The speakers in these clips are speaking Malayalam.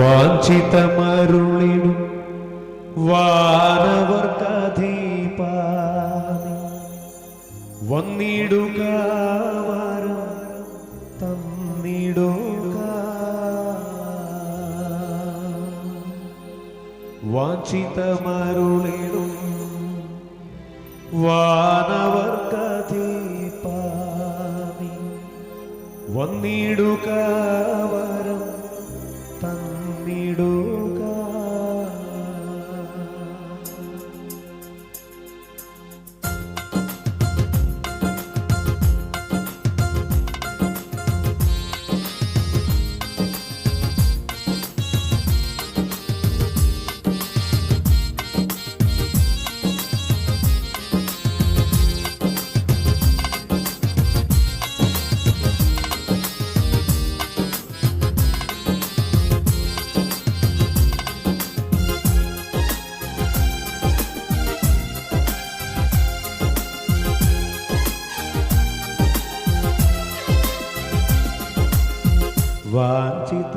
വാഞ്ചിതമരുളിടും വാനവർക്കധീപാനി. വന്നിടുക വരം തന്നിടുക വന്നിടുക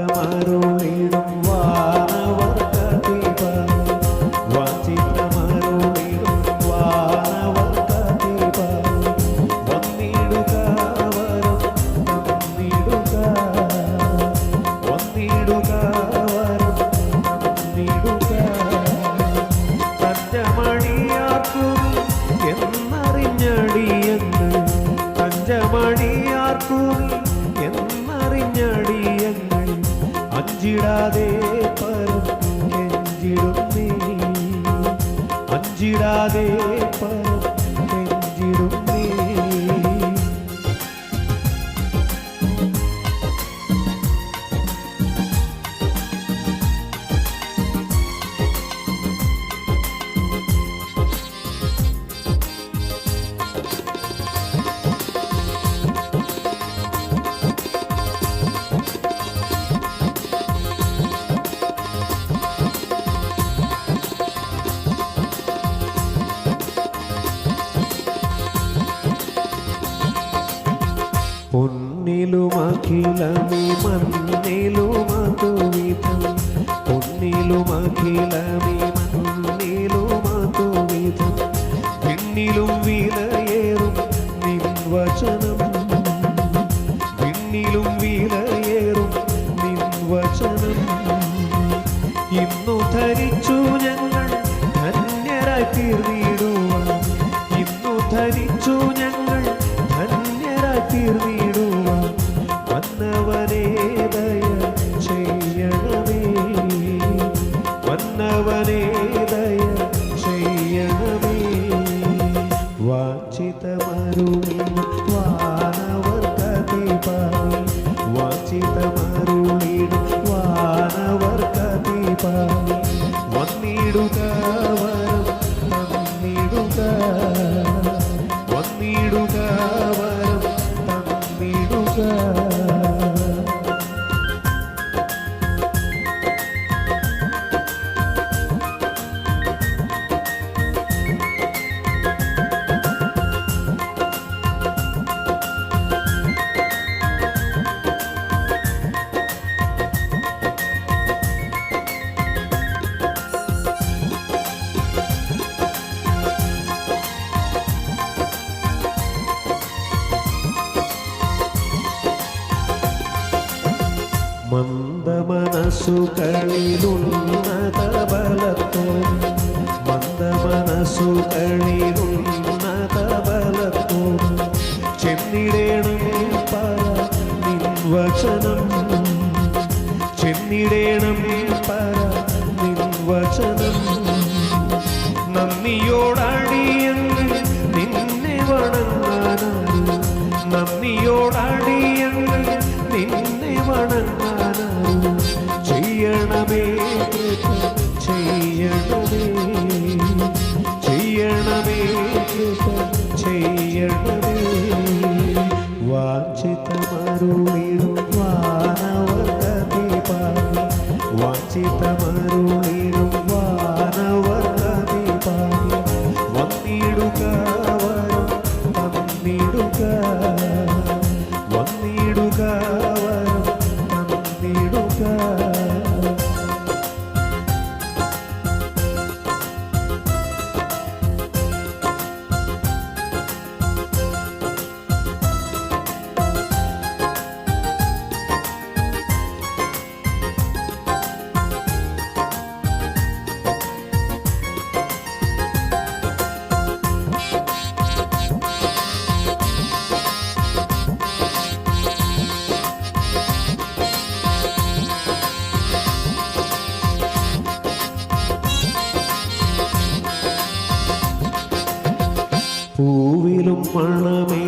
വാഞ്ചിതമരുളിടും വാനവർക്കദീപ വാഞ്ചിതമരുളിടും വാനവർക്കദീപ വന്നിടുക വരം തന്നിടുക വന്നിടുക വരം തന്നിടുക പഞ്ചമണിയാർക്കും എന്നറിഞ്ഞടിയെന്ന് പഞ്ചമണിയാർക്കും എന്നറിഞ്ഞടിയങ്ങൾ അഞ്ചിടാതെ പരം കെഞ്ചിടുന്നേ അഞ്ചിടാതെ പൊന്നിലുമഖിലമി മണ്ണിലുമതുവിധം. പൊന്നിലുമഖിലമി മണ്ണിലുമതുവിധം. പിന്നിലും വിലയേറും നിൻ വചനം പിന്നിലും വിലയേറും നിൻ വചനം ഇന്നു ധരിച്ചു ഞങ്ങൾ ധന്യരായി തീർന്നിടുവാൻ വന്നിടുക മന്ദമനസ്സുകളിലുന്നത ബലത്തോ മന്ദമനസ്സുകളിലുന്നത ബലത്തോ ചെന്നിടേണം പല നിൻ വചനം ചെന്നിടേണം പല നിൻ വചനം നന്ദിയോടടിയങ്ങൾ നിന്നെ വണങ്ങാനാണ്. നന്ദിയോടടിയങ്ങൾ നിന്നെ വണങ്ങാനായി ചെയ്യണമേ കൃപ ചെയ്യണമേ ചെയ്യണമേ കൃപ ചെയ്യണമേ വാഞ്ചിതമരുളിടും വാനവർക്കദീപാനി വാഞ്ചിതമരുളിടും பணமே